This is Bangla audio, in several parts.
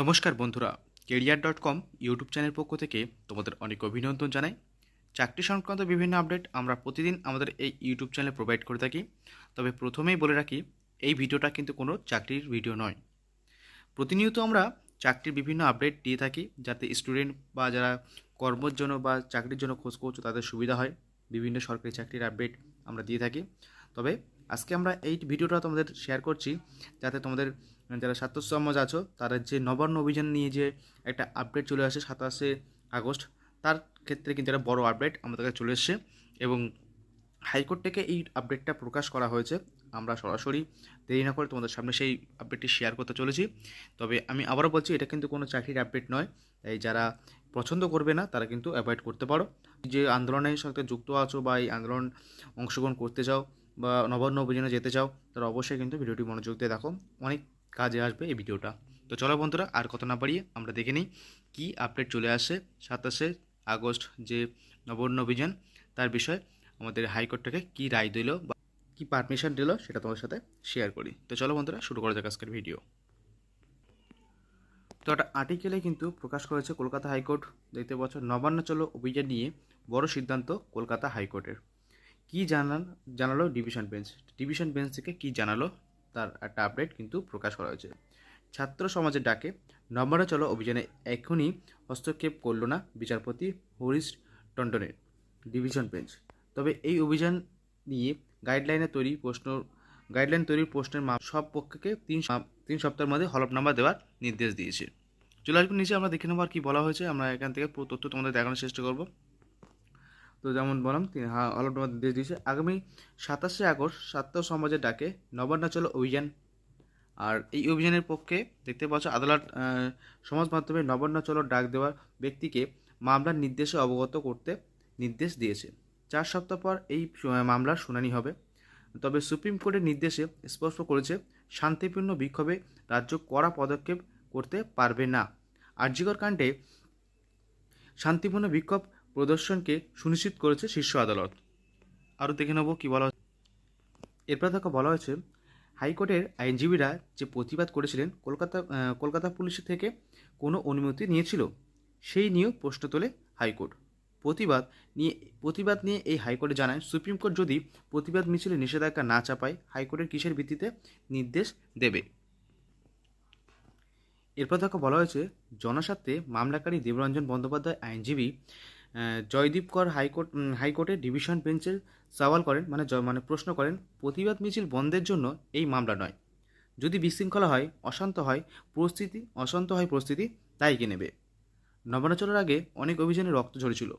নমস্কার বন্ধুরা, career dot com YouTube channel পক্ষ থেকে তোমাদের অনেক অভিনন্দন জানাই। চাকরি সংক্রান্ত বিভিন্ন আপডেট আমরা প্রতিদিন আমাদের এই ইউটিউব চ্যানেলে প্রোভাইড করে থাকি। তবে প্রথমেই বলে রাখি, এই ভিডিওটা কিন্তু কোনো চাকরির ভিডিও নয়। প্রতিনিয়ত আমরা চাকরির বিভিন্ন আপডেট দিয়ে থাকি, যাতে স্টুডেন্ট বা যারা কর্মের জন্য বা চাকরির জন্য খোঁজ করছ তাদের সুবিধা হয়। বিভিন্ন সরকারি চাকরির আপডেট আমরা দিয়ে থাকি। তবে আজকে আমরা এই ভিডিওটা তোমাদের শেয়ার করছি, যাতে তোমাদের যারা ছাত্র সমাজ আছো, তারা যে নবান্ন অভিযান নিয়ে যে একটা আপডেট চলে আসে সাতাশে আগস্ট, তার ক্ষেত্রে কিন্তু একটা বড় আপডেট আমাদের কাছে চলে এসছে এবং হাইকোর্ট থেকে এই আপডেটটা প্রকাশ করা হয়েছে। আমরা সরাসরি দেরি না করে তোমাদের সামনে সেই আপডেটটি শেয়ার করতে চলেছি। তবে আমি আবারও বলছি, এটা কিন্তু কোনো চাকরির আপডেট নয়। এই যারা পছন্দ করবে না, তারা কিন্তু অ্যাভয়েড করতে পারো। যে আন্দোলনের সাথে যুক্ত আছো বা এই আন্দোলন অংশগ্রহণ করতে চাও বা নবান্ন অভিযানে যেতে চাও, তারা অবশ্যই কিন্তু ভিডিওটি মনোযোগ দিয়ে দেখো। অনেক কাজে আসবে এই ভিডিওটা। তো চলো বন্ধুরা, আর কথা না বাড়িয়ে আমরা দেখে নিই কী আপডেট চলে আসে সাতাশে আগস্ট যে নবান্ন অভিযান, তার বিষয়ে আমাদের হাইকোর্ট থেকে কী রায় দিল বা কী পারমিশন দিল সেটা তোমাদের সাথে শেয়ার করি। তো চলো বন্ধুরা, শুরু করা যাক আজকের ভিডিও তো একটা আর্টিকেলে কিন্তু প্রকাশ করেছে কলকাতা হাইকোর্ট দেখতে পাচ্ছ নবান্ন চলো অভিযান নিয়ে বড় সিদ্ধান্ত কলকাতা হাইকোর্টের। কী জানান, জানালো ডিভিশন বেঞ্চ ডিভিশন বেঞ্চ থেকে কী জানালো তার একটা আপডেট কিন্তু প্রকাশ করা হয়েছে। ছাত্র সমাজের ডাকে নম্বরে চলো অভিযানে এখনই হস্তক্ষেপ করল না বিচারপতি হরিশ টন্ডনের ডিভিশন বেঞ্চ তবে এই অভিযান নিয়ে গাইডলাইনে তৈরি প্রশ্ন গাইডলাইন তৈরির প্রশ্নের মা সব পক্ষকে তিন তিন সপ্তাহের মধ্যে হলফনামা দেওয়ার নির্দেশ দিয়েছে। চলে আসবেন নিচে, আমরা দেখে নেব আর কী বলা হয়েছে। আমরা এখান থেকে তথ্য তোমাদের দেখানোর চেষ্টা করব। তো যেমন বললাম, তিনি হলফনামা নির্দেশ দিয়েছে। আগামী সাতাশে আগস্ট ছাত্র সমাজের ডাকে নবান্ন চলো অভিযান। আর এই অভিযানের পক্ষে দেখতে পাচ্ছ, আদালত সমাজ মাধ্যমে নবান্ন চলো ডাক দেওয়ার ব্যক্তিকে মামলার নির্দেশে অবগত করতে নির্দেশ দিয়েছে। চার সপ্তাহ পর এই মামলার শুনানি হবে। তবে সুপ্রিম কোর্টের নির্দেশে স্পষ্ট করেছে, শান্তিপূর্ণ বিক্ষোভে রাজ্য কড়া পদক্ষেপ করতে পারবে না। আর্যিকর কাণ্ডে শান্তিপূর্ণ বিক্ষোভ প্রদর্শনকে সুনিশ্চিত করেছে শীর্ষ আদালত। আরও দেখে নেব কী বলা। এরপর দেখো বলা হয়েছে, হাইকোর্টের আইনজীবীরা যে প্রতিবাদ করেছিলেন, কলকাতা কলকাতা পুলিশ থেকে কোনো অনুমতি নিয়েছিল, সেই নিয়েও প্রশ্ন তোলে হাইকোর্ট। প্রতিবাদ নিয়ে প্রতিবাদ নিয়ে এই হাইকোর্টে জানায়, সুপ্রিম কোর্ট যদি প্রতিবাদ মিছিলে নিষেধাজ্ঞা না চাপায়, হাইকোর্টের কিসের ভিত্তিতে নির্দেশ দেবে? এরপর দেখো বলা হয়েছে, জনস্বার্থে মামলাকারী দেবরঞ্জন বন্দ্যোপাধ্যায় আইনজীবী জয়দীপ কর হাইকোর্ট উম, হাইকোর্টের ডিভিশন বেঞ্চের সওয়াল করেন মানে মানে প্রশ্ন করেন প্রতিবাদ মিছিল বন্ধের জন্য এই মামলা নয়। যদি বিশৃঙ্খলা হয় অশান্ত হয় পরিস্থিতি অশান্ত হয় পরিস্থিতি তাই কে নেবে? নবানাচলের আগে অনেক অভিযানে রক্ত ঝরেছিল।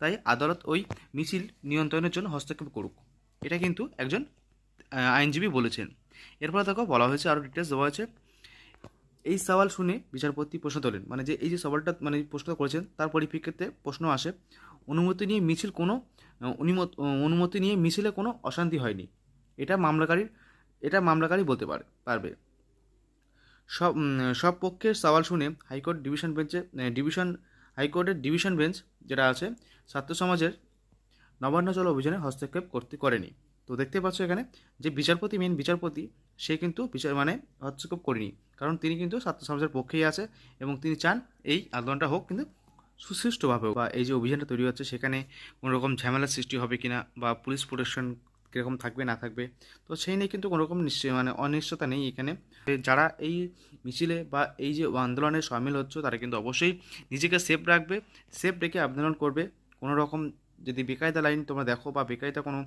তাই আদালত ওই মিছিল নিয়ন্ত্রণের জন্য হস্তক্ষেপ করুক। এটা কিন্তু একজন আইনজীবী বলেছেন। এরপরে তাকে বলা হয়েছে আরও ডিটেলস দেওয়া হয়েছে। এই সওয়াল শুনে বিচারপতি প্রশ্ন তোলেন মানে যে এই যে সওয়ালটা মানে প্রশ্ন করেছেন, তার পরিপ্রেক্ষিতে প্রশ্ন আসে, অনুমতি নিয়ে মিছিল কোনো, অনুমতি নিয়ে মিছিলে কোনো অশান্তি হয়নি। এটা মামলাকারীর, এটা মামলাকারী বলতে পারে, পারবে। সব সব পক্ষের সওয়াল শুনে হাইকোর্ট ডিভিশন বেঞ্চে ডিভিশন, হাইকোর্টের ডিভিশন বেঞ্চ যেটা আছে, ছাত্র সমাজের নবান্ন চল অভিযানে হস্তক্ষেপ করতে করেনি। তো দেখতে পাচ্ছ এখানে যে বিচারপতি মেন বিচারপতি, সে কিন্তু বিচার মানে হস্তক্ষেপ করেনি কারণ তিনি কিন্তু ছাত্র সমাজের পক্ষেই আছে এবং তিনি চান এই আন্দোলনটা হোক কিন্তু সুশৃষ্টভাবে হোক। বা এই যে অভিযানটা তৈরি হচ্ছে, সেখানে কোনো রকম ঝামেলার সৃষ্টি হবে কিনা বা পুলিশ প্রোটেকশন কীরকম থাকবে, না থাকবে, তো সেই নিয়ে কিন্তু কোনোরকম নিশ্চয় মানে অনিশ্চয়তা নেই এখানে যারা এই মিছিলে বা এই যে আন্দোলনে সামিল হচ্ছে, তারা কিন্তু অবশ্যই নিজেকে সেফ রাখবে সেফ রেখে আন্দোলন করবে কোনো রকম যদি বেকায়দা লাইন তোমরা দেখো বা বেকায়দা কোনো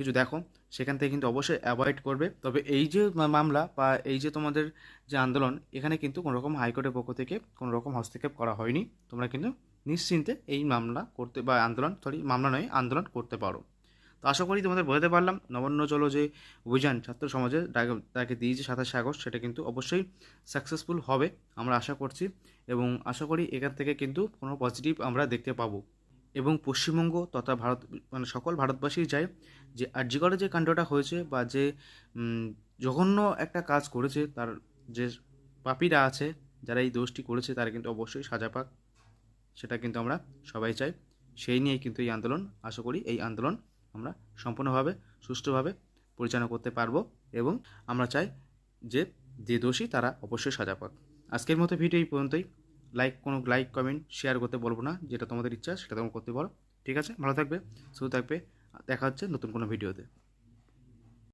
কিছু দেখো, সেখান থেকে কিন্তু অবশ্যই অ্যাভয়েড করবে। তবে এই যে মামলা বা এই যে তোমাদের যে আন্দোলন, এখানে কিন্তু কোনো রকম হাইকোর্টের পক্ষ থেকে কোনো রকম হস্তক্ষেপ করা হয়নি। তোমরা কিন্তু নিশ্চিন্তে এই মামলা করতে বা আন্দোলন সরি মামলা নয়, আন্দোলন করতে পারো। তো আশা করি তোমাদের বোঝাতে পারলাম। নবান্ন চলো যে অভিযান ছাত্র সমাজে তাকে দিয়েছে সাতাশে আগস্ট, সেটা কিন্তু অবশ্যই সাকসেসফুল হবে, আমরা আশা করছি। এবং আশা করি এখান থেকে কিন্তু কোনো পজিটিভ আমরা দেখতে পাবো। এবং পশ্চিমবঙ্গ তথা ভারত মানে সকল ভারতবাসী চায় যে আর্যিকরে যে কাণ্ডটা হয়েছে বা যে জঘন্য একটা কাজ করেছে, তার যে পাপীরা আছে, যারা এই দোষটি করেছে, তারা কিন্তু অবশ্যই সাজা পাক। সেটা কিন্তু আমরা সবাই চাই। সেই নিয়েই কিন্তু এই আন্দোলন, আশা করি এই আন্দোলন আমরা সম্পূর্ণভাবে, সুষ্ঠুভাবে পরিচালনা করতে পারব এবং আমরা চাই যে যে দোষী তারা অবশ্যই সাজা পাক। আজকের মতো ভিডিও এই পর্যন্তই। লাইক কোনো লাইক কমেন্ট শেয়ার করতে বলব না। যেটা তোমাদের ইচ্ছা, সেটা তোমরা করতে পারো। ঠিক আছে? ভালো থাকবে শুধু থাকবে। দেখা হচ্ছে নতুন কোনো ভিডিওতে।